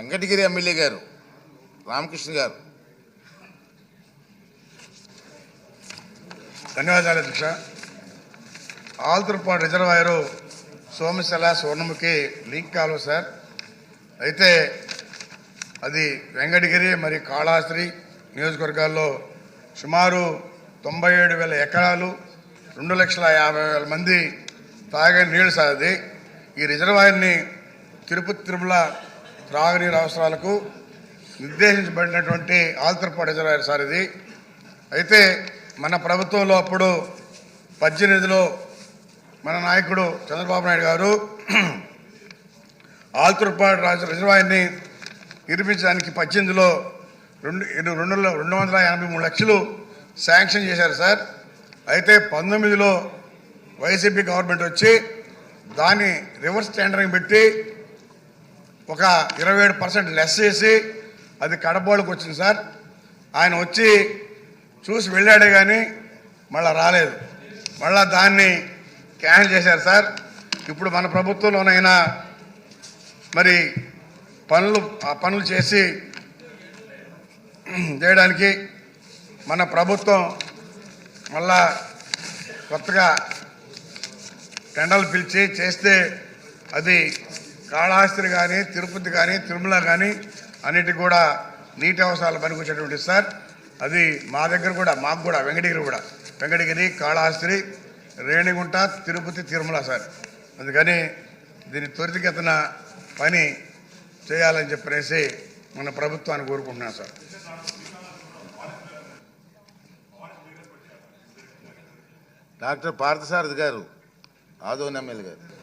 Venkatagiri MLA గారు రామకృష్ణ గారు. ధన్యవాదాలు అధ్యక్ష. ఆల్తూర్పాడు రిజర్వాయరు సోమశల స్వర్ణముఖి లీక్ కాలువ సార్. అయితే అది వెంకటగిరి మరి కాళాస్త్రి నియోజకవర్గాల్లో సుమారు తొంభై ఏడు వేల ఎకరాలు రెండు లక్షల యాభై వేల మంది తాగే నీళ్ళు సార్ ఈ రిజర్వాయర్ని తిరుపతి తిరుమల త్రాగునీరు అవసరాలకు నిర్దేశించబడినటువంటి ఆల్తూర్పాడు రిజర్వాయర్ సార్ ఇది. అయితే మన ప్రభుత్వంలో అప్పుడు పద్దెనిమిదిలో మన నాయకుడు చంద్రబాబు నాయుడు గారు ఆల్తూర్పాడు రాజు రిజర్వాయర్ని నిర్మించడానికి పద్దెనిమిదిలో రెండు రెండు రెండు వందల ఎనభై మూడు లక్షలు శాంక్షన్ చేశారు సార్. అయితే పంతొమ్మిదిలో వైసీపీ గవర్నమెంట్ వచ్చి దాన్ని రివర్స్ టెండరింగ్ పెట్టి ఒక ఇరవై ఏడు పర్సెంట్ లెస్ చేసి అది కడపోళ్ళకి వచ్చింది సార్. ఆయన వచ్చి చూసి వెళ్ళాడే కానీ మళ్ళా రాలేదు. మళ్ళా దాన్ని క్యాన్సిల్ చేశారు సార్. ఇప్పుడు మన ప్రభుత్వంలోనైనా మరి పనులు ఆ పనులు చేసి చేయడానికి మన ప్రభుత్వం మళ్ళా కొత్తగా టెండర్లు పిలిచి చేస్తే అది కాళహస్తి కానీ తిరుపతి కానీ తిరుమల కానీ అన్నిటికి కూడా నీటి అవసరాలు పనికొచ్చేటువంటి సార్. అది మా దగ్గర కూడా మాకు కూడా వెంకటగిరి కూడా. వెంకటగిరి కాళహస్తి రేణిగుంట తిరుపతి తిరుమల సార్. అందుకని దీని త్వరితగతన పని చేయాలని చెప్పేసి మన ప్రభుత్వాన్ని కోరుకుంటున్నాను సార్. డాక్టర్ పార్థసారథి గారు ఆదోన్ ఎమ్మెల్యే గారు.